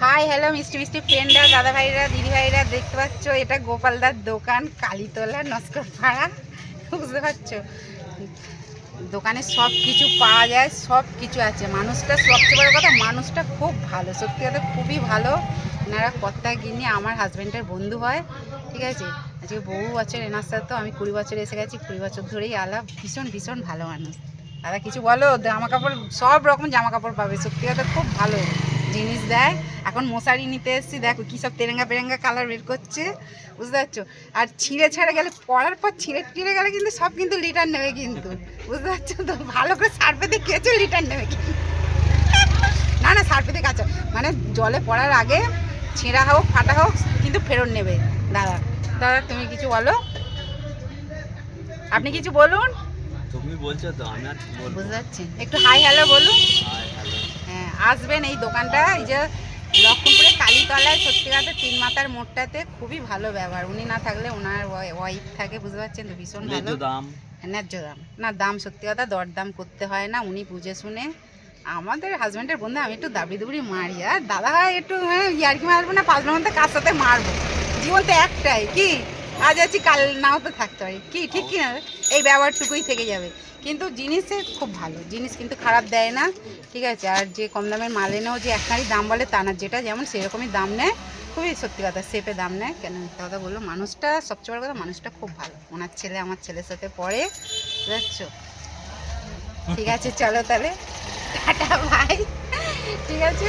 Hi hello মিষ্টি মিষ্টি ফ্রেন্ডরা দাদা ভাইরা দিদি ভাইরা দেখতে পাচ্ছ, এটা গোপালদার দোকান, কালীতলা নস্কর পাড়া বুঝতে পারছ? দোকানে সব কিছু পাওয়া যায় সব কিছু আছে। মানুষটা সবচেয়ে বড় কথা, মানুষটা খুব ভালো। সত্যি কথা, খুবই ভালো। এনারা কর্তা গিনি আমার হাজব্যান্ডের বন্ধু হয়, ঠিক আছে? আজকে বহু বছর এনার সাথে, আমি কুড়ি বছর এসে গেছি, কুড়ি বছর ধরেই আলাপ। ভীষণ ভীষণ ভালো মানুষ। দাদা, কিছু বলো? জামা কাপড় সব রকম জামা কাপড় পাবে। সত্যি কথা, খুব ভালো। জিনিস দেয় এখন মশারি নিতে এসেছি দেখো কী সব তেরেঙ্গা পেরেঙ্গা কালার বের করছে বুঝতে পারছ? আর ছিঁড়ে ছাড়া গেলে পড়ার পর ছিঁড়ে টিড়ে গেলে কিন্তু সব কিন্তু লিটার নেবে কিন্তু বুঝতে পারছ? তো ভালো করে সার্ফেতে কেচে লিটার নেবে কিন্তু। না না সার্ফেতে কাঁচা মানে জলে পড়ার আগে ছেঁড়া হোক ফাটা হোক কিন্তু ফেরত নেবে। দাদা দাদা তুমি কিছু বলো? আপনি কিছু বলুন? তুমি বলছো তো আমি আর বুঝতে পারছি। একটু হাই হ্যালো বলুন। আসবেন এই দোকানটা এই যে লক্ষ্মীপুরে কালীতলায় সত্যি কথা তিন মাতার মোড়টাতে খুবই ভালো ব্যবহার। উনি না থাকলে ওনার ওয়াইফ থাকে বুঝতে পারছেন তো? ভীষণ ভালো। ন্যায্য দাম। ন্যায্য দাম। না দাম সত্যি কথা দরদাম করতে হয় না উনি বুঝে শুনে। আমাদের হাজব্যান্ডের বন্ধু আমি একটু দাবি দুবড়ি মারি আর দাদা ভাই একটু হ্যাঁ ইয়ার্কি মারবো না পাঁচ মধ্যে কার সাথে মারবো? জীবন তো একটাই কি? আজ আছি কাল নাও তো থাকতে পারি কি? ঠিক কি না এই ব্যবহারটুকুই থেকে যাবে। কিন্তু জিনিসে খুব ভালো। জিনিস কিন্তু খারাপ দেয় না, ঠিক আছে? আর যে কম দামের মাল এনেও যে একটাই দাম বলে তা না, যেটা যেমন সেরকমই দাম নেয়, খুবই সত্যি কথা, সেপে দাম নেয়। কেন? কথা বলল, মানুষটা, সবচেয়ে বড় কথা, মানুষটা খুব ভালো। ওনার ছেলে আমার ছেলের সাথে পড়ে, বুঝছ? ঠিক আছে, চলো তাহলে। টাটা ভাই ঠিক আছে.